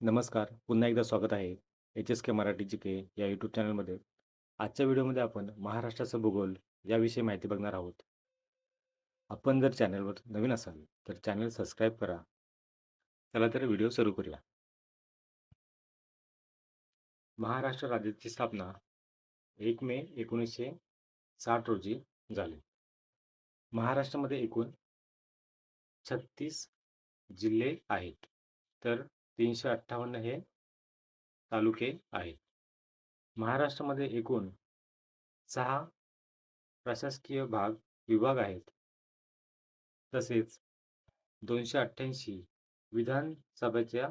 नमस्कार. पुन्हा एकदा स्वागत आहे H S K Marathi GK या यूट्यूब चॅनलमध्ये. आजच्या व्हिडिओमध्ये आपण महाराष्ट्राचा भूगोल याविषयी माहिती बघणार आहोत. आपण जर चॅनलवर नवीन असाल तर चॅनल सबस्क्राईब करा. चला तर व्हिडिओ सुरू करूया. महाराष्ट्र राज्याची स्थापना एक मे एकोणीसशे साठ रोजी झाली. महाराष्ट्रामध्ये एकूण छत्तीस जिल्हे आहेत तर तीनशे अठ्ठावन्न हे तालुके आहेत. महाराष्ट्रामध्ये एकूण सहा प्रशासकीय भाग विभाग आहेत. तसेच दोनशे अठ्ठ्याऐंशी विधानसभेच्या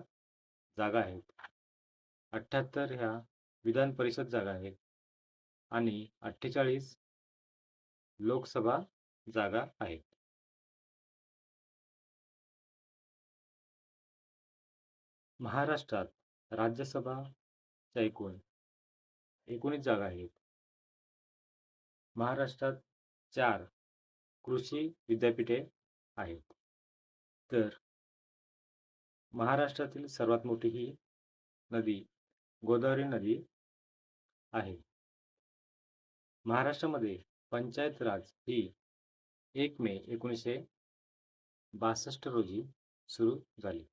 जागा आहेत. अठ्ठ्याहत्तर ह्या विधान परिषद जागा आहेत आणि अठ्ठेचाळीस लोकसभा जागा आहेत. महाराष्ट्रात राज्यसभाच्या एकूण एकोणीस जागा आहेत. महाराष्ट्रात चार कृषी विद्यापीठे आहेत. तर महाराष्ट्रातील सर्वात मोठी ही नदी गोदावरी नदी आहे. महाराष्ट्रामध्ये पंचायत राज ही एक मे एकोणीसशे बासष्ट रोजी सुरू झाली.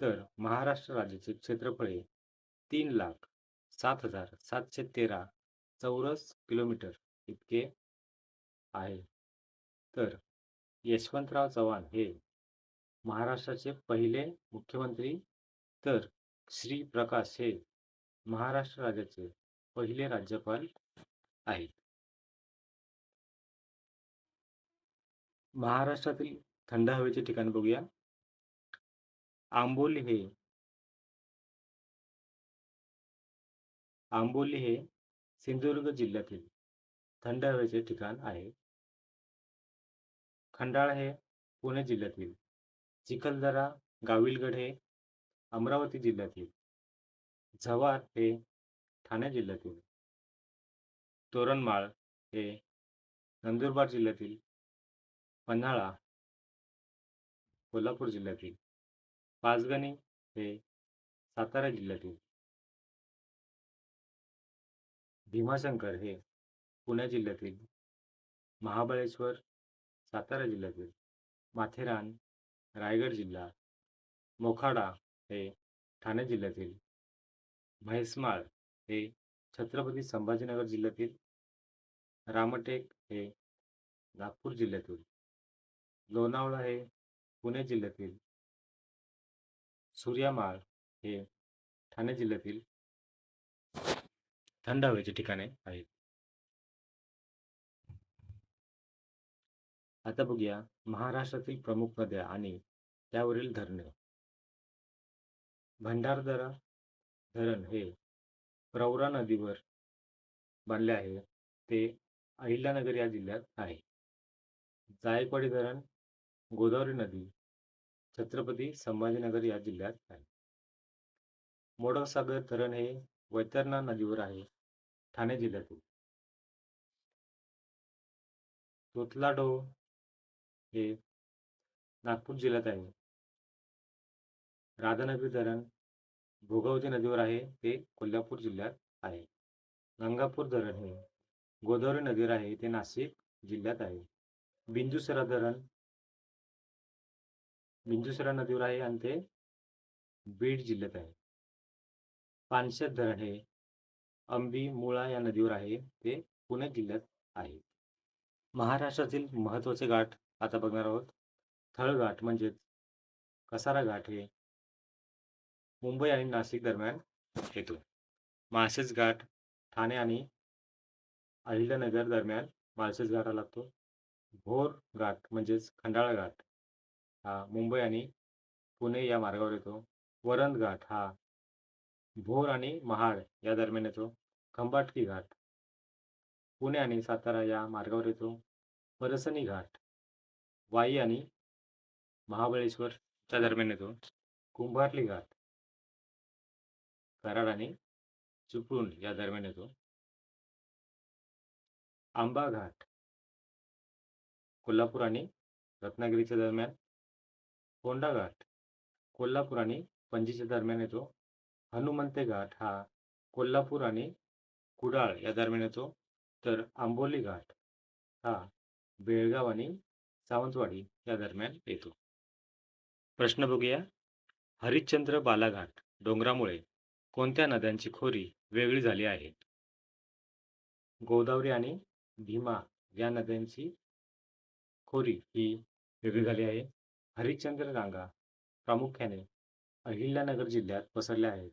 तर महाराष्ट्र राज्याचे क्षेत्रफळ हे तीन लाख सात हजार सातशे तेरा चौरस किलोमीटर इतके आहे. तर यशवंतराव चव्हाण हे महाराष्ट्राचे पहिले मुख्यमंत्री तर श्री प्रकाश हे महाराष्ट्र राज्याचे पहिले राज्यपाल आहेत. महाराष्ट्रातील थंड हवेचे ठिकाण बघूया. आंबोली हे आंबोली हे सिंधुदुर्ग जिल्ह्यातील थंड हवेचे ठिकाण आहे. खंडाळा हे पुणे जिल्ह्यातील, चिखलदरा, गाविलगड हे अमरावती जिल्ह्यातील, झवार हे ठाणे जिल्ह्यातील, तोरणमाळ हे नंदुरबार जिल्ह्यातील, पन्हाळा कोल्हापूर जिल्ह्यातील, पाचगणी हे सातारा जिल्ह्यातील, भीमाशंकर हे पुणे जिल्ह्यातील, महाबळेश्वर सातारा जिल्ह्यातील, माथेरान रायगड जिल्हा, मोखाडा हे ठाणे जिल्ह्यातील, म्हैसमाळ हे छत्रपती संभाजीनगर जिल्ह्यातील, रामटेक हे नागपूर जिल्ह्यातील, लोणावळा हे पुणे जिल्ह्यातील, सूर्यामाळ हे ठाणे जिल्ह्यातील थंड हवेचे ठिकाणे आहेत. आता बघूया महाराष्ट्रातील प्रमुख नद्या आणि त्यावरील धरणे. भंडारदरा धरण हे प्रवरा नदीवर बांधले आहे. ते अहिल्यानगर या जिल्ह्यात आहे. जायकवाडी धरण गोदावरी नदी छत्रपती संभाजीनगर या जिल्ह्यात आहे. मोडकसागर धरण हे वैतरणा नदीवर आहे. ठाणे जिल्ह्यातील. तोतलाडो हे नागपूर जिल्ह्यात आहे. राधानगरी धरण भोगावती नदीवर आहे. ते कोल्हापूर जिल्ह्यात आहे. गंगापूर धरण हे गोदावरी नदीवर आहे. ते नाशिक जिल्ह्यात आहे. बिंदुसरा धरण बिंदुसरा नदीवर आहे आणि ते बीड जिल्ह्यात आहे. पानशेत धरण हे अंबी मुळा या नदीवर आहे. ते पुणे जिल्ह्यात आहे. महाराष्ट्रातील महत्त्वाचे घाट आता बघणार आहोत. थळघाट म्हणजेच कसारा घाट हे मुंबई आणि नाशिक दरम्यान येतो. माळशेज घाट ठाणे आणि अहिल्यानगर दरम्यान माळशेज घाटा लागतो. भोर घाट म्हणजेच खंडाळा घाट हा मुंबई आणि पुणे या मार्गावर येतो. वरंद घाट हा भोर आणि महाड या दरम्यान येतो. खंबाटकी घाट पुणे आणि सातारा या मार्गावर येतो. परसणी घाट वाई आणि महाबळेश्वरच्या दरम्यान येतो. कुंभारली घाट कराड आणि चिपळूण या दरम्यान येतो. आंबा घाट कोल्हापूर आणि रत्नागिरीच्या दरम्यान. फोंडा घाट कोल्हापूर आणि पणजीच्या दरम्यान येतो. हनुमंते घाट हा कोल्हापूर आणि कुडाळ या दरम्यान येतो. तर आंबोली घाट हा बेळगाव आणि सावंतवाडी या दरम्यान येतो. प्रश्न बघूया. हरिश्चंद्र बालाघाट डोंगरामुळे कोणत्या नद्यांची खोरी वेगळी झाली आहे? गोदावरी आणि भीमा या नद्यांची खोरी ही वेगळी झाली आहे. हरिश्चंद्र रांगा प्रामुख्याने अहिल्यानगर जिल्ह्यात पसरल्या आहेत.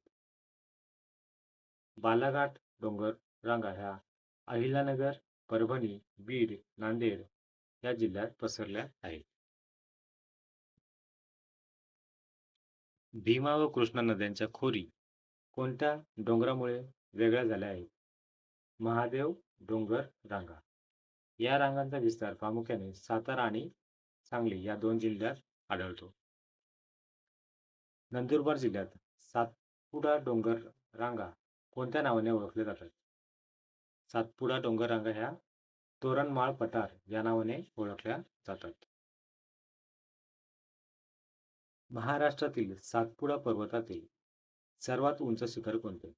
बालाघाट डोंगर रांगा ह्या अहिल्यानगर परभणी बीड नांदेड या जिल्ह्यात पसरल्या आहेत. भीमा व कृष्णा नद्यांच्या खोरी कोणत्या डोंगरामुळे वेगळ्या झाल्या आहेत? महादेव डोंगर रांगा. या रांगांचा विस्तार प्रामुख्याने सातारा आणि सांगली या दोन जिल्ह्यात आढळतो. नंदुरबार जिल्ह्यात सातपुडा डोंगर रांगा कोणत्या नावाने ओळखले जातात? सातपुडा डोंगर रांगा ह्या तोरणमाळ पठार या नावाने ओळखल्या जातात. महाराष्ट्रातील सातपुडा पर्वतातील सर्वात उंच शिखर कोणते?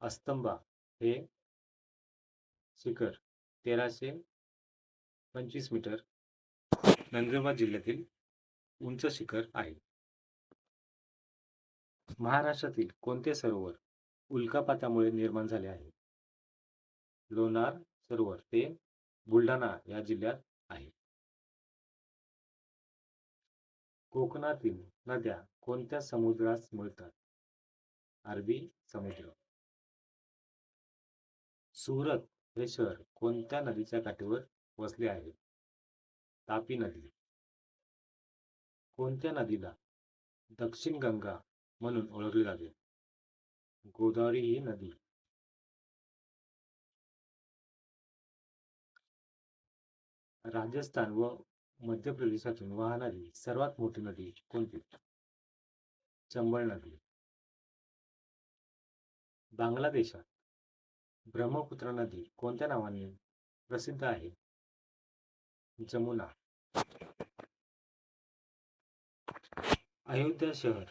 अस्तंबा हे शिखर तेराशे पंचवीस मीटर नंदुरबार जिल्ह्यातील उंच शिखर आहे. महाराष्ट्रातील कोणते सरोवर उल्कापातामुळे निर्माण झाले आहे? लोणार सरोवर ते बुलढाणा या जिल्ह्यात आहे. कोकणातील नद्या कोणत्या समुद्रास मिळतात? अरबी समुद्र. सुरत हे शहर कोणत्या नदीच्या काठीवर वसले आहे? तापी नदी. कोणत्या नदीला दक्षिण गंगा म्हणून ओळखले जाते? गोदावरी ही नदी. राजस्थान व मध्य प्रदेशातून वाहणारी सर्वात मोठी नदी कोणती? चंबळ नदी. बांगलादेशात ब्रह्मपुत्र नदी कोणत्या नावाने प्रसिद्ध आहे? जमुना. अयोध्या शहर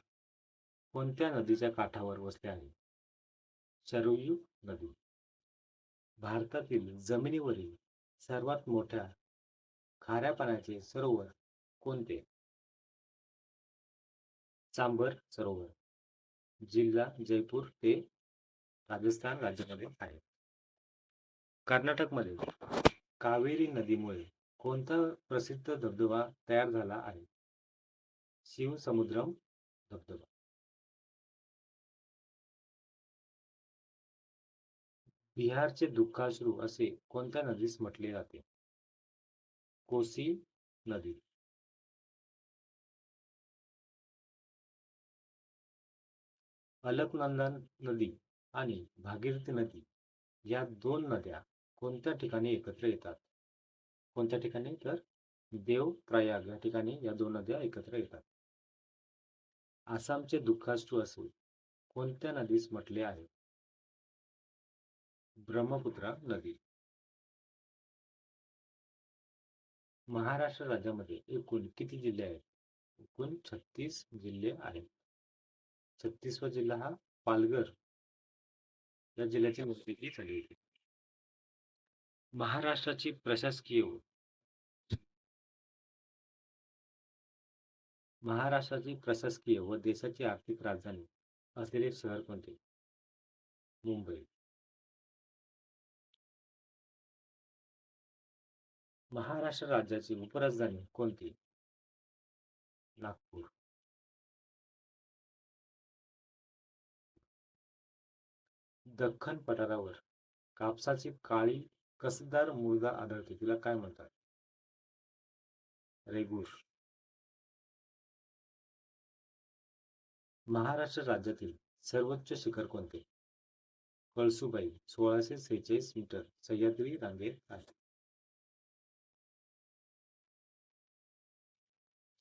कोणत्या नदीच्या काठावर वसले आहे? शरयू नदी. भारतातील जमिनीवरील सर्वात मोठ्या खाऱ्या पाण्याचे सरोवर कोणते? चांबर सरोवर जिल्हा जयपूर ते राजस्थान राज्यामध्ये आहे. कर्नाटकमध्ये कावेरी नदीमुळे कोणता प्रसिद्ध धबधबा तयार झाला आहे? शिवसमुद्रम धबधबा. बिहारचे दुःखाश्रू असे कोणत्या नदीस म्हटले जाते? कोसी नदी. अलकनंदा नदी आणि भागीरथी नदी या दोन नद्या कोणत्या ठिकाणी एकत्र येतात? कोणत्या ठिकाणी? तर देव प्रयाग या ठिकाणी या दोन नद्या एकत्र येतात. आसामचे दुःखाष्टू असे कोणत्या नदीस म्हटले आहे? ब्रह्मपुत्रा नदी. महाराष्ट्र राज्यामध्ये एकूण किती जिल्हे आहेत? एकूण छत्तीस जिल्हे आहेत. छत्तीसवा जिल्हा हा पालघर. या जिल्ह्याची निर्मिती झाली होती महाराष्ट्राची प्रशासकीय महाराष्ट्राची प्रशासकीय व देशाची आर्थिक राजधानी असलेले शहर कोणते? मुंबई. महाराष्ट्र राज्याची उपराजधानी कोणती? नागपूर. दख्खन पठारावर कापसाची काळी कसदार मृदा आढळते तिला काय म्हणतात? रेगुश. महाराष्ट्र राज्यातील सर्वोच्च शिखर कोणते? कळसुबाई सोळाशे सेहेचाळीस मीटर सह्याद्री रांगेत आहे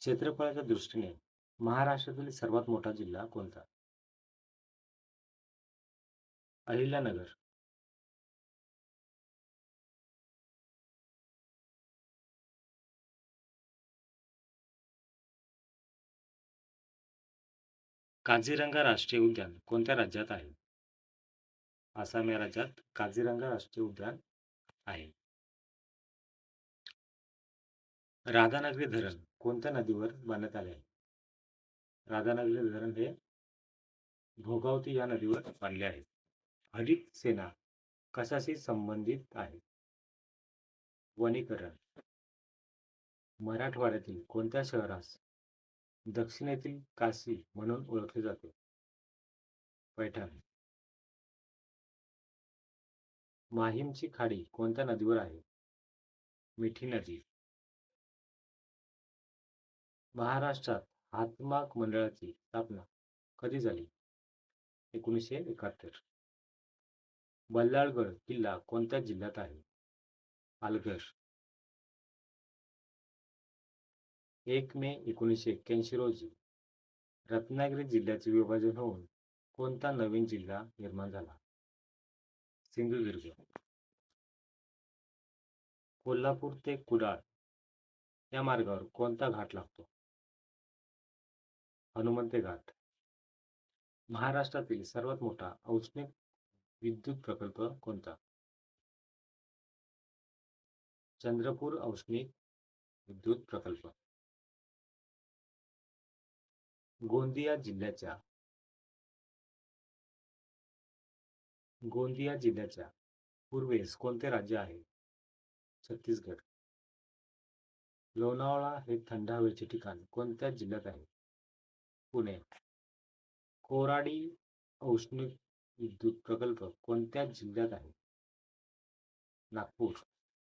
क्षेत्रफळाच्या दृष्टीने महाराष्ट्रातील सर्वात मोठा जिल्हा कोणता? अहिल्यानगर काझीरंगा राष्ट्रीय उद्यान कोणत्या राज्यात आहे? आसाम या राज्यात काझीरंगा राष्ट्रीय उद्यान आहे. राधानगरी धरण कोणत्या नदीवर बांधण्यात आले आहे? राधानगरी धरण हे भोगावती या नदीवर बांधले आहे. हरित सेना कशाशी संबंधित आहे? वनीकरण. मराठवाड्यातील कोणत्या शहरास दक्षिणेतील काशी म्हणून ओळखले जाते. पैठण. माहीमची खाडी कोणत्या नदीवर आहे? मिठी नदी. महाराष्ट्रात हातमाग मंडळाची स्थापना कधी झाली? एकोणीसशे एकाहत्तर. बल्लाळगड किल्ला कोणत्या जिल्ह्यात आहे? पालघर. एक मे एकोणीसशे एक्क्याऐंशी रोजी रत्नागिरी जिल्ह्याचे विभाजन होऊन कोणता नवीन जिल्हा निर्माण झाला? सिंधुदुर्ग. कोल्हापूर ते कुडाळ या मार्गावर कोणता घाट लागतो? हनुमंते घाट. महाराष्ट्रातील सर्वात मोठा औष्णिक विद्युत प्रकल्प कोणता? चंद्रपूर औष्णिक विद्युत प्रकल्प. गोंदिया जिल्ह्याच्या. गोंदिया जिल्ह्याच्या. पूर्वेस कोणते राज्य आहे? छत्तीसगड. लोणावळा हे थंड हवेचे ठिकाण कोणत्या जिल्ह्यात आहे? पुणे. कोराडी औष्णिक विद्युत प्रकल्प कोणत्या जिल्ह्यात आहे? नागपूर.